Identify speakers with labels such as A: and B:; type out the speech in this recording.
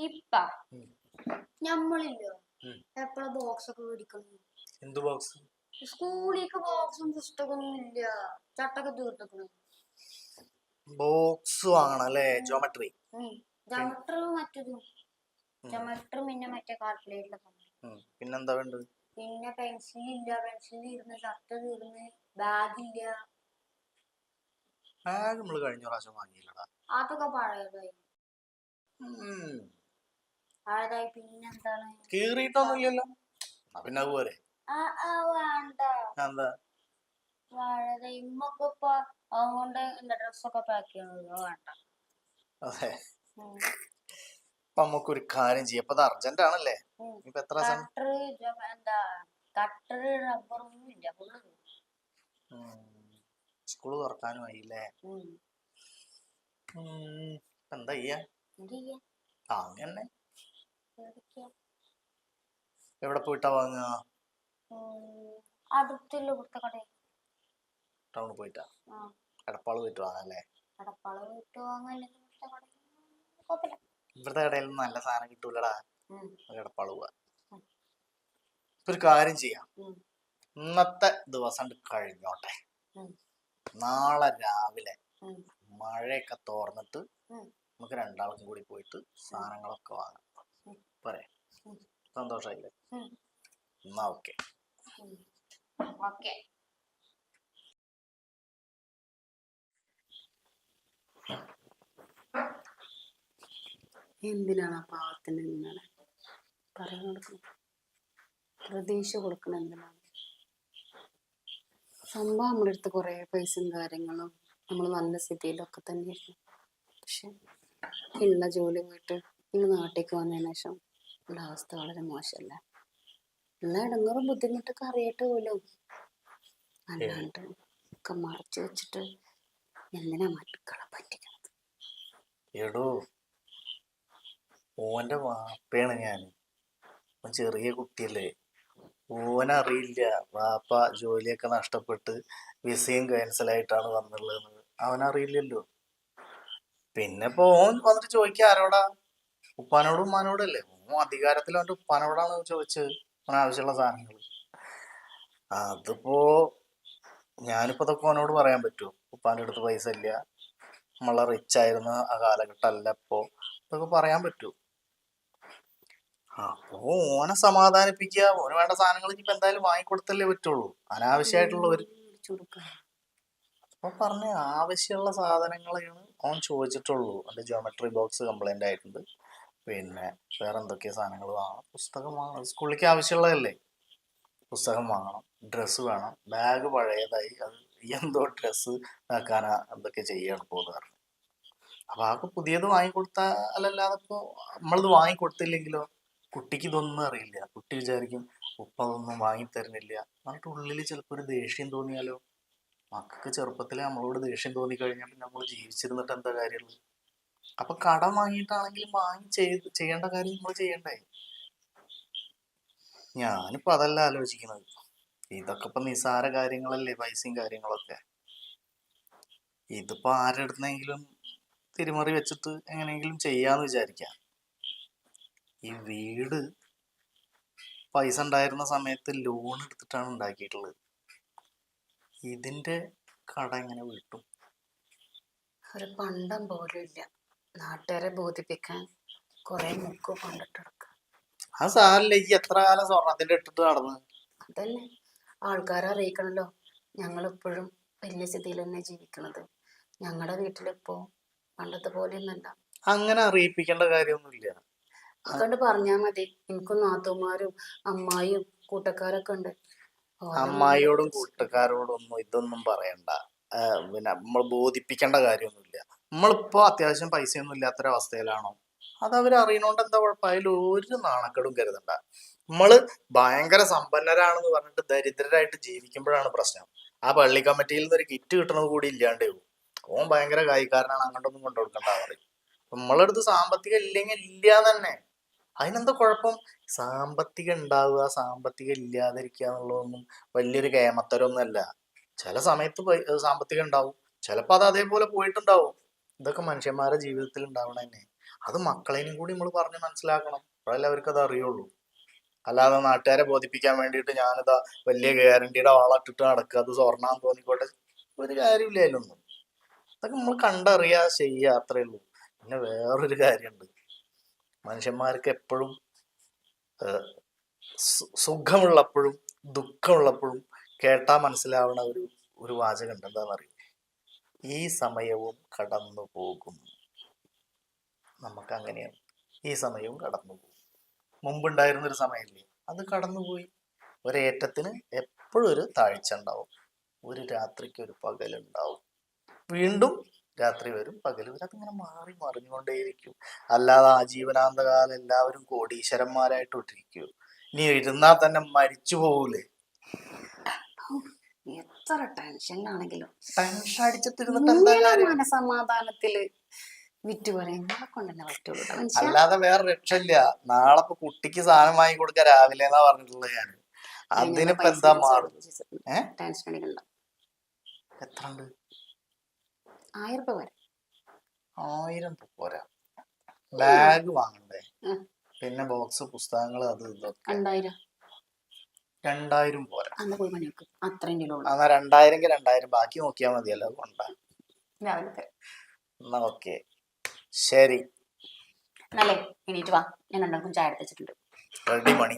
A: ഇപ്പ. ഞമ്മളില്ലോ. എപ്പോഴാ ബോക്സ് ഒക്കെ മേടിക്കുന്നു
B: എന്ത് ബോക്സ്
A: സ്കൂളിലേക്ക് ബോക്സും പുസ്തകമൊന്നും ഇല്ല. ചട്ടൊക്കെ തീർത്തക്കണു.
B: ബോക്സ് വാങ്ങണം അല്ലേ ജോമെട്രി
A: ജമട്ടർ മറ്റതും. ജമട്ടർ പിന്നെ മറ്റേ കാൽക്കുലേറ്റർ
B: പിന്നെന്താ വേണ്ടത്?
A: പിന്നെ പെൻസിൽ ഇല്ല. പെൻസിൽ തീർന്ന് ഷർട്ട് തീർന്ന്. ബാഗ് ഇല്ല.
B: ബാഗ് നമ്മൾ കഴിഞ്ഞ പ്രാവശ്യം വാങ്ങിയില്ലടാ.
A: അതൊക്കെ പഴയതായി.
B: ഉം.
A: പഴയതായി പിന്നെന്താണ്?
B: കീറിയിട്ടൊന്നുമില്ലല്ലോ. ആ, പിന്നെ അതുപോലെ എന്താ?
A: പഴയതായി ഇമ്മൊക്കെ ഇപ്പൊ അതുകൊണ്ട് എന്താ ഡ്രസ്സൊക്കെ പാക്ക് ചെയ്യണത് വേണ്ട.
B: അതെ. കാര്യം ചെയ്യാം. അർജന്റ് ആണല്ലേ? ഇപ്പൊ എത്ര ദിവസം?
A: കട്ടർ എന്താ കട്ടർ റബ്ബറൊന്നും ഇല്ല ഫുള്ള്
B: സ്കൂൾ തുറക്കാനും ആയില്ലേ? എന്താ ചെയ്യാ? അങ്ങനെ? എവിടെ പോയിട്ടാ വാങ്ങുക?
A: ഇവിടുത്തെ കടയിൽ.
B: ടൗണിൽ പോയിട്ടാ? എടപ്പാൾ പോയിട്ട് വാങ്ങാം അല്ലേ
A: കടപ്പാള വിട്ട് വാങ്ങാൻ അല്ലെങ്കിൽ ഇവിടുത്തെ കടയിൽ
B: നല്ല സാധനം കിട്ടൂലടാ. എടപ്പാൾ പോവാ. ഒരു കാര്യം ചെയ്യാം. ഇന്നത്തെ ദിവസം കഴിഞ്ഞോട്ടെ. നാളെ രാവിലെ. മഴയൊക്കെ തോർന്നിട്ട് നമുക്ക് രണ്ടാൾക്കും കൂടി പോയിട്ട് സാധനങ്ങളൊക്കെ വാങ്ങാം. സന്തോഷായില്ലേ?
A: ഉം.
B: എന്നാ ഓക്കെ.
A: ഓക്കെ.
C: എന്തിനാണ് ആ പാവത്തിന് പറയാൻ കൊടുക്കണം പ്രതീക്ഷ കൊടുക്കണം എന്തിനാണ്? സംഭവം നമ്മുടെ അടുത്ത് കുറേ പൈസയും കാര്യങ്ങളും നമ്മൾ നല്ല സ്ഥിതിയിലൊക്കെ തന്നെയായിരുന്നു. പക്ഷെ ഉള്ള ജോലി പോയിട്ട് ഇന്ന് നാട്ടിലേക്ക് വന്നതിന് ശേഷം ഉള്ള അവസ്ഥ വളരെ മോശമല്ല? ഉള്ള ഇടങ്ങറും ബുദ്ധിമുട്ടൊക്കെ അറിയട്ടെ പോലും. അല്ലാണ്ട് ഒക്കെ മറച്ചു വെച്ചിട്ട് എന്തിനാ മക്കളെ പറ്റിക്കണത്?
B: എടോ ഓന്റെ വാപ്പയാണ് ഞാൻ ചെറിയ കുട്ടിയല്ലേ. ഓനറിയില്ല വാപ്പ ജോലിയൊക്കെ നഷ്ടപ്പെട്ട് വിസയും ക്യാൻസലായിട്ടാണ് വന്നുള്ളതെന്ന്. അവനറിയില്ലല്ലോ പിന്നെ ഇപ്പൊ ഓൻ വന്നിട്ട് ചോദിക്കുക ആരോടാ? ഉപ്പാനോടും ഉമ്മാനോടും ഓൻ അധികാരത്തിൽ അവന്റെ ഉപ്പാനോടാണ് ചോദിച്ച് ആവശ്യമുള്ള സാധനങ്ങൾ അതിപ്പോ ഞാനിപ്പോ അതൊക്കെ ഓനോട് പറയാൻ പറ്റുമോ ഉപ്പാന്റെ അടുത്ത് പൈസ ഇല്ല. നമ്മളെ റിച്ച് ആയിരുന്ന ആ കാലഘട്ടം അല്ല ഇപ്പോ. ഇതൊക്കെ പറയാൻ പറ്റൂ? അപ്പോ ഓനെ സമാധാനിപ്പിക്കുക ഓന് വേണ്ട സാധനങ്ങൾ ഇനിയിപ്പോ എന്തായാലും വാങ്ങിക്കൊടുത്തല്ലേ പറ്റുള്ളൂ. അനാവശ്യമായിട്ടുള്ള ഒരു അപ്പൊ പറഞ്ഞ ആവശ്യമുള്ള സാധനങ്ങളാണ് ഓൻ ചോദിച്ചിട്ടുള്ളൂ. അതിന്റെ ജോമെട്രി ബോക്സ് കംപ്ലൈന്റ് ആയിട്ടുണ്ട്. പിന്നെ വേറെ എന്തൊക്കെ സാധനങ്ങൾ വാങ്ങണം. പുസ്തകം വാങ്ങണം. സ്കൂളിലേക്ക് ആവശ്യമുള്ളതല്ലേ? പുസ്തകം വാങ്ങണം. ഡ്രസ്സ് വേണം. ബാഗ് പഴയതായി. അത് എന്തോ ഡ്രസ്സ് ആക്കാനാ എന്തൊക്കെ ചെയ്യാണ് പോകുന്നത് അപ്പൊ ആൾക്ക് പുതിയത് വാങ്ങിക്കൊടുത്താ അല്ലല്ലാതെ ഇപ്പൊ നമ്മളിത് വാങ്ങിക്കൊടുത്തില്ലെങ്കിലോ? കുട്ടിക്ക് ഇതൊന്നും അറിയില്ല. കുട്ടി വിചാരിക്കും ഉപ്പ അതൊന്നും വാങ്ങിത്തരുന്നില്ല. എന്നിട്ട് ഉള്ളിൽ ചിലപ്പോൾ ഒരു ദേഷ്യം തോന്നിയാലോ? മക്കൾക്ക് ചെറുപ്പത്തിലെ നമ്മളോട് ദേഷ്യം തോന്നിക്കഴിഞ്ഞാൽ പിന്നെ നമ്മൾ ജീവിച്ചിരുന്നിട്ട് എന്താ കാര്യമുള്ളത്? അപ്പൊ കടം വാങ്ങിയിട്ടാണെങ്കിലും വാങ്ങി ചെയ്ത് ചെയ്യേണ്ട കാര്യം നമ്മൾ ചെയ്യണ്ടേ? ഞാനിപ്പോ അതല്ല ആലോചിക്കുന്നത്. ഇതൊക്കെ ഇപ്പൊ നിസാര കാര്യങ്ങളല്ലേ പൈസയും കാര്യങ്ങളൊക്കെ. ഇതിപ്പോ ആരെടുത്തെങ്കിലും തിരിമറി വെച്ചിട്ട് എങ്ങനെയെങ്കിലും ചെയ്യാന്ന് വിചാരിക്കാം. ഈ വീട് പൈസ ഉണ്ടായിരുന്ന സമയത്ത് ലോൺ എടുത്തിട്ടാണ് ഉണ്ടാക്കിയിട്ടുള്ളത്. ഇതിന്റെ കട എങ്ങനെ വീട്ടും?
C: പണ്ടം പോലും ഇല്ല. നാട്ടുകാരെ ബോധിപ്പിക്കാൻ കുറെ മുക്ക് കൊണ്ടിട്ടെടുക്കാം.
B: ആ സാറില്ല ഈ എത്ര കാലം സ്വർണത്തിന്റെ ഇട്ടിട്ട് നടന്ന്
C: അതന്നെ. ആൾക്കാരെ അറിയിക്കണല്ലോ. ഞങ്ങളിപ്പോഴും വലിയ സ്ഥിതിയിൽ തന്നെ ജീവിക്കണത്. ഞങ്ങളുടെ വീട്ടിലിപ്പോ പണ്ടത്തെ പോലെയൊന്നല്ല
B: അങ്ങനെ അറിയിപ്പിക്കേണ്ട കാര്യമൊന്നുമില്ല.
C: അതുകൊണ്ട് പറഞ്ഞാ മതി. എനിക്കും നാത്തുമാരും അമ്മായിയും കൂട്ടക്കാരൊക്കെ ഉണ്ട്.
B: അമ്മായിയോടും
C: കൂട്ടക്കാരോടും
B: കൂട്ടുകാരോടും ഒന്നും ഇതൊന്നും പറയണ്ട. പിന്നെ നമ്മൾ ബോധിപ്പിക്കേണ്ട കാര്യമൊന്നുമില്ല. നമ്മളിപ്പോ അത്യാവശ്യം പൈസയൊന്നും ഇല്ലാത്തൊരവസ്ഥയിലാണോ? അത് അവർ അറിയണോണ്ട് എന്താ കുഴപ്പം അതിൽ ഒരു നാണക്കേടും കരുതണ്ട. നമ്മൾ ഭയങ്കര സമ്പന്നരാണെന്ന് പറഞ്ഞിട്ട് ദരിദ്രരായിട്ട് ജീവിക്കുമ്പോഴാണ് പ്രശ്നം. ആ പള്ളി കമ്മിറ്റിയിൽ നിന്ന് ഒരു കിറ്റ് കിട്ടണത് കൂടി ഇല്ലാണ്ടേ ഓൻ ഭയങ്കര കായിക്കാരനാണ് അങ്ങോട്ടൊന്നും കൊണ്ടുകൊടുക്കണ്ട പറയും. നമ്മളടുത്ത് സാമ്പത്തികം ഇല്ലെങ്കിൽ ഇല്ല തന്നെ അതിനെന്താ കുഴപ്പം? സാമ്പത്തികം ഉണ്ടാവുക സാമ്പത്തികം ഇല്ലാതിരിക്കുക എന്നുള്ളതൊന്നും വലിയൊരു കേമത്തരൊന്നും അല്ല ചില സമയത്ത് സാമ്പത്തികം ഉണ്ടാവും. ചിലപ്പോൾ അത് അതേപോലെ പോയിട്ടുണ്ടാവും. ഇതൊക്കെ മനുഷ്യന്മാരുടെ ജീവിതത്തിൽ ഉണ്ടാവണ തന്നെ അത് മക്കളെയും കൂടി നമ്മൾ പറഞ്ഞ് മനസ്സിലാക്കണം. അപ്പോഴല്ലേ അവർക്ക് അത് അറിയുള്ളൂ. അല്ലാതെ നാട്ടുകാരെ ബോധിപ്പിക്കാൻ വേണ്ടിയിട്ട് ഞാനിതാ വലിയ ഗ്യാരണ്ടിയുടെ വാളട്ടിട്ട് നടക്കുക. അത് സ്വർണാന്ന് തോന്നിക്കോട്ടെ. ഒരു കാര്യമില്ല അതൊക്കെ നമ്മൾ കണ്ടറിയാ ചെയ്യുക അത്രേ ഉള്ളൂ. പിന്നെ വേറൊരു കാര്യമുണ്ട് മനുഷ്യന്മാർക്ക് എപ്പോഴും സുഖമുള്ളപ്പോഴും ദുഃഖമുള്ളപ്പോഴും കേട്ടാ മനസ്സിലാവണ ഒരു ഒരു വാചകം ഉണ്ട് എന്താണെന്നറിയോ ഈ സമയവും കടന്നു പോകും നമുക്ക് അങ്ങനെയാണ്. ഈ സമയവും കടന്നു പോകും മുമ്പുണ്ടായിരുന്നൊരു സമയമില്ലേ? അത് കടന്നുപോയി ഒരേറ്റത്തിന് എപ്പോഴും ഒരു താഴ്ച ഉണ്ടാവും. ഒരു രാത്രിക്ക് ഒരു പകലുണ്ടാവും വീണ്ടും രാത്രി വരും പകൽ വരും. അതിങ്ങനെ മാറി മറിഞ്ഞുകൊണ്ടേയിരിക്കും. അല്ലാതെ ആജീവനാന്തകാലം എല്ലാവരും കോടീശ്വരന്മാരായിട്ട് ഇട്ടിരിക്കൂ ഇനി ഇരുന്നാൽ തന്നെ മരിച്ചു പോകൂലേ
C: എത്ര ടെൻഷനിലാണെങ്കിലും
B: ടെൻഷൻ കാര്യം?
C: മനസമാധാനത്തിൽ വിറ്റ് പറ്റുള്ളൂ
B: അല്ലാതെ വേറെ രക്ഷയില്ല. നാളെ ഇപ്പൊ കുട്ടിക്ക് സാധനം വാങ്ങി കൊടുക്ക രാവിലെ എന്നാ പറഞ്ഞിട്ടുള്ളത് ഞാൻ അതിനിപ്പോ എന്താ മാറും?
C: ടെൻഷൻ അടിക്കണ്ട.
B: എത്ര ഉണ്ട്
C: ആയിരം രൂപ വരെ
B: ആയിരം പോരാ. ബാഗ് വാങ്ങണ്ടേ? പിന്നെ ബോക്സ് പുസ്തകങ്ങൾ അത് ഇതൊക്കെ.
C: രണ്ടായിരം.
B: രണ്ടായിരം പോരാ.
C: അന്ന് പോയി പണിയെടുക്കും. അത്രയും കിലോ
B: എന്നാ രണ്ടായിരം രണ്ടായിരം. ബാക്കി നോക്കിയാൽ മതിയല്ലോ കൊണ്ടാ. എന്നാ ഓക്കെ. ശരി.
C: എന്നാലേ എണീറ്റ് വാ. ഞാൻ രണ്ടാൾക്കും ചായ വെച്ചിട്ടുണ്ട്.
B: റെഡി മണി.